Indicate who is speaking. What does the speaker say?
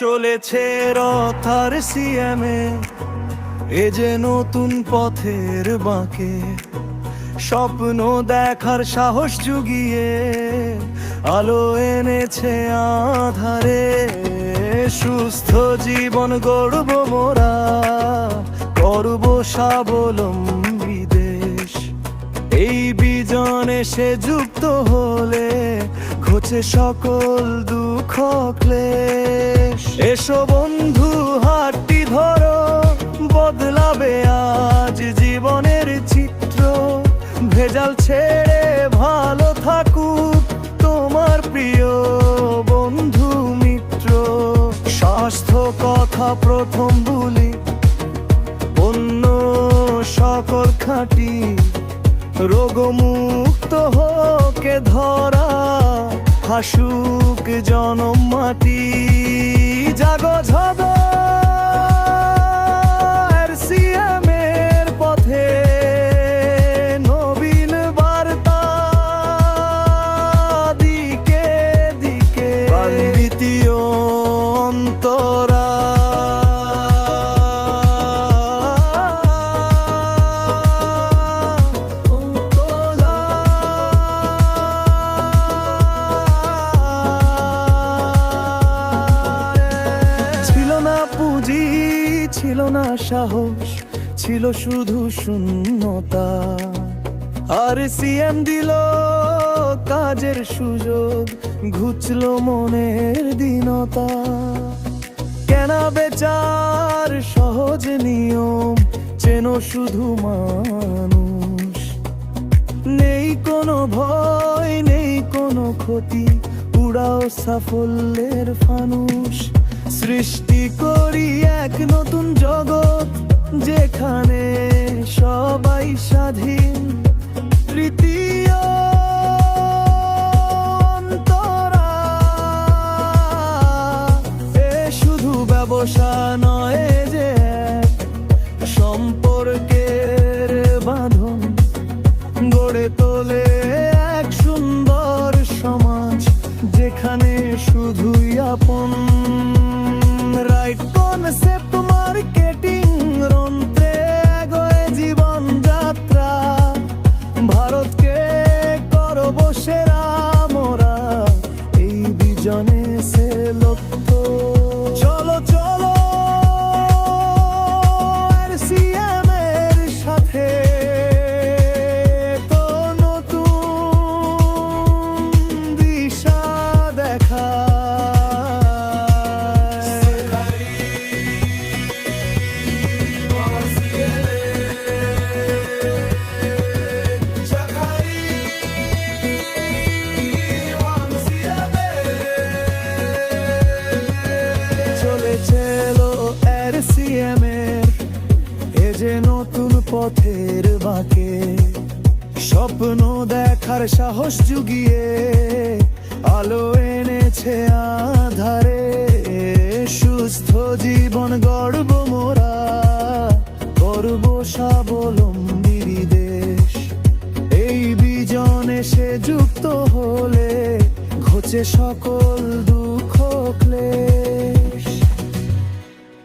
Speaker 1: চলেছে রথার সিএমে এ। যে নতুন পথের বাঁকে। স্বপ্ন দেখার সাহস জুগিয়ে। আলো এনেছে আধারে। সুস্থ জীবন গড়ব মোরা। করব স্বাবলম্বী দেশ। এই বিজনে সে যুক্ত হলে। ঘুচে সকল দুঃখ ক্লেশ। এসো বন্ধু, হাতটি ধরো, বদলাবে আজ জীবনের চিত্র। ভেজাল ছেড়ে ভালো থাকুক তোমার প্রিয় বন্ধু মিত্র। স্বাস্থ্য কথা প্রথম বলি, অন্য সকল খাঁটি রোগমুক্ত হোকে ধরা, হাসুক জনম মাটি। জাগো ঝদ সিএমের পথে ছিল না সাহস, ছিল শুধু শূন্যতা। আর সিএম দিল কাজের সুযোগ, ঘুচলো মনের দীনতা। কেনা বেচার সহজ নিয়ম, চেনো শুধু মানুষ। নেই কোনো ভয়, নেই কোনো ক্ষতি, উড়াও সাফল্যের ফানুষ। সৃষ্টি করি এক নতুন জগৎ, যেখানে সবাই স্বাধীন। তৃতীয় শুধু ব্যবসা নয় যে সম্পর্কের বাঁধন। গড়ে তোলে এক সুন্দর সমাজ, যেখানে শুধুই আপন। Vai, dona, sempre যে নতুন পথের বাঁকে, স্বপ্ন দেখার সাহস জুগিয়ে, আলো এনেছে আধারে, সুস্থ জীবন গর্ব মোরা গর্ব স্বাবলম্বী দেশ। এই বিজনে সে যুক্ত হলে, ঘোচে সকল দু